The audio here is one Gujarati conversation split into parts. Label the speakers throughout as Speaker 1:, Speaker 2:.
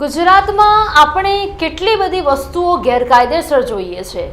Speaker 1: ગુજરાતમાં આપણે કેટલી બધી વસ્તુઓ ગેરકાયદેસર જોઈએ છે.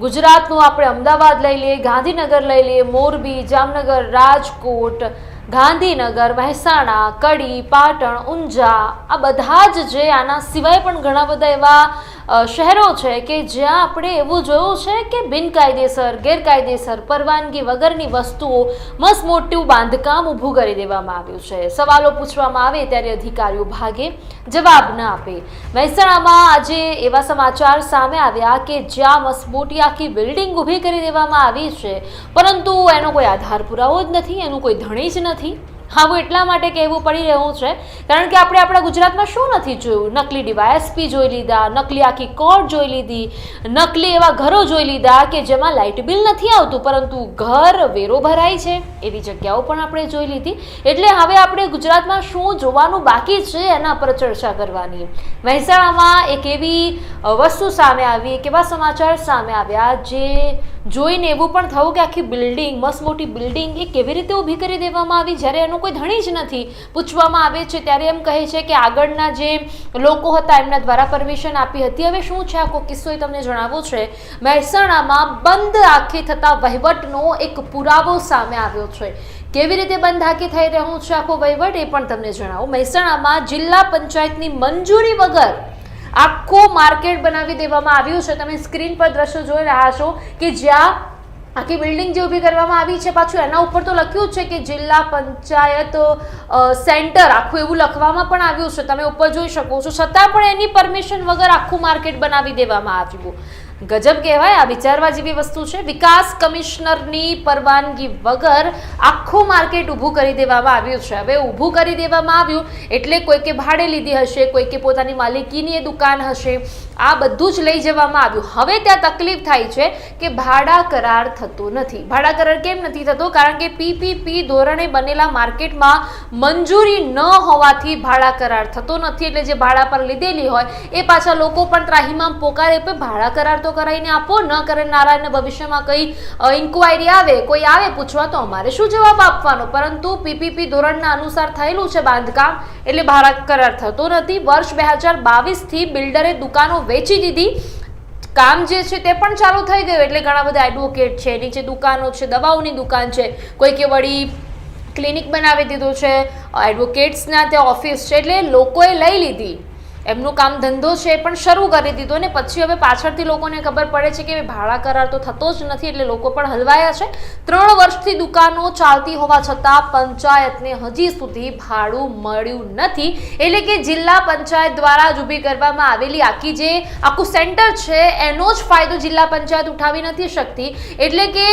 Speaker 1: ગુજરાતનું આપણે અમદાવાદ લઈ લઈએ, ગાંધીનગર લઈ લઈએ, મોરબી, જામનગર, રાજકોટ, ગાંધીનગર, મહેસાણા, કડી, પાટણ, ઊંઝા, આ બધા જ જે આના સિવાય પણ ઘણા બધા એવા શહેરો છે કે જ્યાં આપણે એવું જોયું છે કે બિનકાયદેસર, ગેરકાયદેસર, પરવાનગી વગરની વસ્તુઓ મસમોટું બાંધકામ ઊભું કરી દેવામાં આવ્યું છે. સવાલો પૂછવામાં આવે ત્યારે અધિકારીઓ ભાગે, જવાબ ન આપે. મહેસાણામાં આજે એવા સમાચાર સામે આવ્યા કે જ્યાં મસમોટી આખી બિલ્ડિંગ ઊભી કરી દેવામાં આવી છે, પરંતુ એનો કોઈ આધાર પુરાવો જ નથી, એનું કોઈ ધણી જ નથી. આવું એટલા માટે કહેવું પડી રહ્યું છે, કારણ કે આપણે આપણા ગુજરાતમાં શું નથી જોયું? નકલી ડીવાયએસપી જોઈ લીધા, નકલી આખી કોર્ટ જોઈ લીધી, નકલી એવા ઘરો જોઈ લીધા કે જેમાં લાઇટ બિલ નથી આવતું, પરંતુ ઘર વેરો ભરાય છે. એવી જગ્યાઓ પણ આપણે જોઈ લીધી. એટલે હવે આપણે ગુજરાતમાં શું જોવાનું બાકી છે એના પર ચર્ચા કરવાની. મહેસાણામાં એક એવી વસ્તુ સામે આવી, એક એવા સમાચાર સામે આવ્યા જે જોઈને એવું પણ થયું કે આખી બિલ્ડિંગ મસ્ત મોટી બિલ્ડિંગ એ કેવી રીતે ઊભી કરી દેવામાં આવી? જ્યારે એનું કોઈ ધણી જ નથી, પૂછવામાં આવે છે, ત્યારે એમ કહે છે કે આગળના જે લોકો હતા, એમના દ્વારા પરમિશન આપી હતી. હવે શું છે? આખો કિસ્સો એ તમને જણાવવો છે. મહેસાણામાં બંધ આંખે થતા વહીવટનો એક પુરાવો સામે આવ્યો છે. કેવી રીતે બંધ આંખે થઈ રહ્યું છે આખો વહીવટ એ પણ તમને જણાવું. મહેસાણામાં જિલ્લા પંચાયતની મંજૂરી વગર આખું માર્કેટ બનાવી દેવામાં આવ્યું છે. તમે સ્ક્રીન પર દ્રશ્યો જોઈ રહ્યા છો કે જ્યાં આખી બિલ્ડિંગ જે ઊભી કરવામાં આવી છે, પાછું એના ઉપર તો લખ્યું છે કે જિલ્લા પંચાયત સેન્ટર આખું એવું લખવામાં પણ આવ્યું છે. તમે ઉપર જોઈ શકો છો. છતાં પણ એની પરમિશન વગર આખું માર્કેટ બનાવી દેવામાં આવ્યું. ગજબ કહેવાય, આ વિચારવા જેવી વસ્તુ છે. વિકાસ કમિશનરની પરવાનગી વગર આખું માર્કેટ ઊભું કરી દેવામાં આવ્યું છે. હવે ઊભું કરી દેવામાં આવ્યું એટલે કોઈકે ભાડે લીધી હશે કોઈકે પોતાની માલિકીની એ દુકાન હશે. આ બધું જ લઈ જવામાં આવ્યું. હવે ત્યાં તકલીફ થાય છે કે ભાડા કરાર થતો નથી. ભાડા કરાર કેમ નથી થતો? કારણ કે પીપીપી ધોરણે બનેલા માર્કેટમાં મંજૂરી ન હોવાથી ભાડા કરાર થતો નથી. એટલે જે ભાડા પર લીધેલી હોય, એ પાછા લોકો પણ ત્રાહીમામ પોકારે ભાડા કરાર તો કરાવીને આપો, ન કરનારાને ભવિષ્યમાં કઈ ઇન્ક્વાયરી આવે, કોઈ આવે પૂછવા તો અમારે શું જવાબ આપવાનો? પરંતુ પીપીપી ધોરણના અનુસાર થયેલું છે બાંધકામ, એટલે ભારત કરાર થતો નથી. વર્ષ બે હજાર બાવીસથી બિલ્ડરે દુકાનો વેચી દીધી. કામ જે છે તે પણ ચાલુ થઈ ગયું, એટલે ઘણા બધા એડવોકેટ છે, નીચે દુકાનો છે, દવાઓની દુકાન છે, કોઈ કે વળી ક્લિનિક બનાવી દીધું છે એડવોકેટ્સના ત્યાં ઓફિસ છે, એટલે લોકોએ લઈ લીધી. એમનું કામ ધંધો છે, પણ શરૂ કરી દીધો ને પછી હવે પાછળથી લોકોને ખબર પડે છે કે ભાડા કરાર તો થતો જ નથી એટલે લોકો પણ હલવાયા છે. ત્રણ વર્ષથી દુકાનો ચાલતી હોવા છતાં પંચાયતને હજી સુધી ભાડું મળ્યું નથી. એટલે કે જિલ્લા પંચાયત દ્વારા જ ઊભી કરવામાં આવેલી આખી જે આખું સેન્ટર છે, એનો જ ફાયદો જિલ્લા પંચાયત ઉઠાવી નથી શકતી. એટલે કે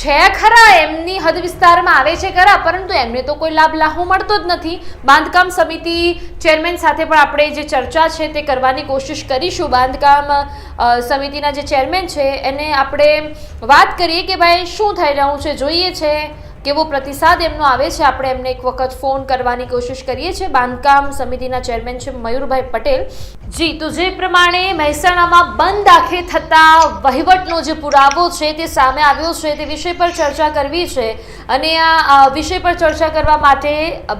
Speaker 1: છે ખરા, એમની હદ વિસ્તારમાં આવે છે ખરા, પરંતુ એમને તો કોઈ લાભ લાહો મળતો જ નથી. બાંધકામ સમિતિ ચેરમેન સાથે પણ આપણે જે ચર્ચા છે તે કરવાની કોશિશ કરીશું. બાંધકામ સમિતિના જે ચેરમેન છે, એને આપણે વાત કરીએ કે ભાઈ શું થઈ રહ્યું છે? જોઈએ છે. કેવો પ્રતિસાદ એમનો આવે છે? આપણે એમને એક વખત ફોન કરવાની કોશિશ કરીએ છીએ. બાંધકામ સમિતિના ચેરમેન છે મયુરભાઈ પટેલ. જી, તો જે પ્રમાણે મહેસાણામાં બંધ આખે થતા વહીવટનો જે પુરાવો છે તે સામે આવ્યો છે તે વિષય પર ચર્ચા કરવી છે. અને આ વિષય પર ચર્ચા કરવા માટે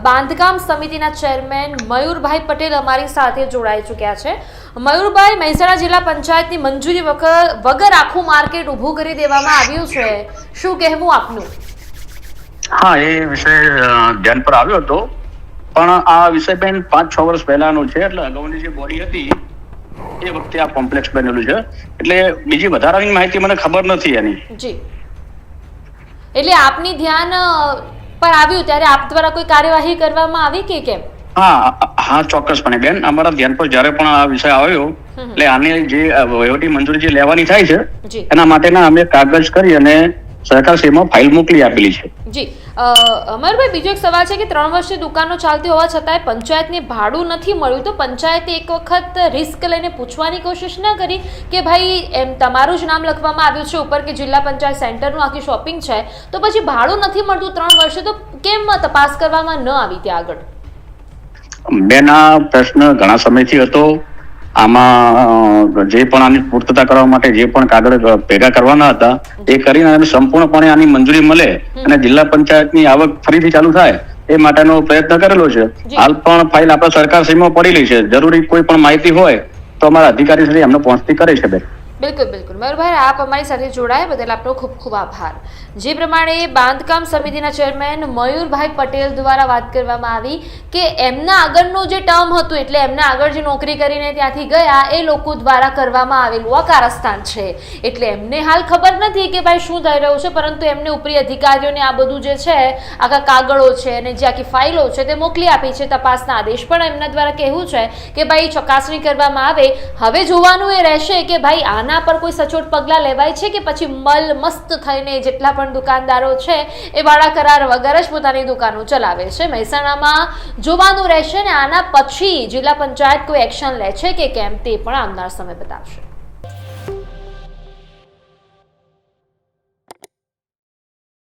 Speaker 1: બાંધકામ સમિતિના ચેરમેન મયુરભાઈ પટેલ અમારી સાથે જોડાઈ ચૂક્યા છે. મયુરભાઈ, મહેસાણા જિલ્લા પંચાયતની મંજૂરી વગર આખું માર્કેટ ઊભું કરી દેવામાં આવ્યું છે. શું કહેવું આપનું?
Speaker 2: હા એ વિષય ધ્યાન પર આવ્યો હતો. પણ આ વિષય બેન પાંચ છ વર્ષ પહેલાનો છે એટલે અગાઉની જે બોડી હતી એ વખતે આ કોમ્પ્લેક્સ બનેલું છે. એટલે બીજી વધારાની માહિતી મને ખબર નથી એની.
Speaker 1: જી. એટલે આપની ધ્યાન પર આવ્યું ત્યારે આપ દ્વારા કોઈ કાર્યવાહી કરવામાં આવી કે કેમ?
Speaker 2: હા હા ચોક્કસપણે બેન. અમારા ધ્યાન પર જ્યારે પણ આ વિષય આવ્યો એટલે આની જે વહીવટી મંજૂરી જે લેવાની થાય છે એના માટેના અમે કાગળ કરી અને સરકારશ્રીમાં ફાઇલ મોકલી આપેલી છે.
Speaker 1: જી અમરભાઈ બીજો એક સવાલ છે કે ત્રણ વર્ષથી દુકાનો ચાલતી હોવા છતાંય પંચાયતને ભાડું નથી મળ્યું તો પંચાયતે એક વખત રિસ્ક લઈને પૂછવાની કોશિશ ન કરી કે ભાઈ એમ તમારું જ નામ લખવામાં આવ્યું છે ઉપર કે જિલ્લા પંચાયત સેન્ટરનું આખી શોપિંગ છે તો પછી ભાડું નથી મળતું ત્રણ વર્ષે તો કેમ તપાસ કરવામાં ન આવી ત્યાં આગળ?
Speaker 2: બેન પ્રશ્ન ઘણા સમયથી હતો. આમાં જે પણ આની પૂર્તતા કરવા માટે જે પણ કાગળ ભેગા કરવાના હતા એ કરીને સંપૂર્ણપણે આની મંજૂરી મળે અને જિલ્લા પંચાયતની આવક ફરીથી ચાલુ થાય એ માટેનો પ્રયત્ન કરેલો છે. હાલ પણ ફાઇલ આપણા સરકાર શ્રીમાં પડેલી છે. જરૂરી કોઈ પણ માહિતી હોય તો અમારા અધિકારી શ્રી અમને પહોંચતી કરે છે બેન.
Speaker 1: બિલકુલ બિલકુલ. મયુરભાઈ, આપ અમારી સાથે જોડાયા બદલ આપનો ખૂબ ખૂબ આભાર. જે પ્રમાણે બાંધકામ સમિતિના ચેરમેન મયુરભાઈ પટેલ દ્વારા વાત કરવામાં આવી કે એમના આગળનું જે ટર્મ હતું, એટલે એમના આગળ જે નોકરી કરીને ત્યાંથી ગયા, એ લોકો દ્વારા કરવામાં આવેલું આ કારસ્થાન છે. એટલે એમને હાલ ખબર નથી કે ભાઈ શું થઈ રહ્યું છે, પરંતુ એમને ઉપરી અધિકારીઓને આ બધું જે છે, આખા કાગળો છે અને જે આખી ફાઇલો છે તે મોકલી આપી છે તપાસના આદેશ. પણ એમના દ્વારા કહેવું છે કે ભાઈ, ચકાસણી કરવામાં આવે. હવે જોવાનું એ રહેશે કે ભાઈ, આના પર કોઈ સચોટ પગલાં લેવાય છે કે પછી મલ મસ્ત થઈને જેટલા પણ દુકાનદારો છે એ વાળા કરાર વગર જ પોતાની દુકાનો ચલાવે છે? મહેસાણામાં જોવાનું રહેશે ને આના પછી જિલ્લા પંચાયત કોઈ એક્શન લે છે કે કેમ તે પણ આવનાર સમય બતાવશે.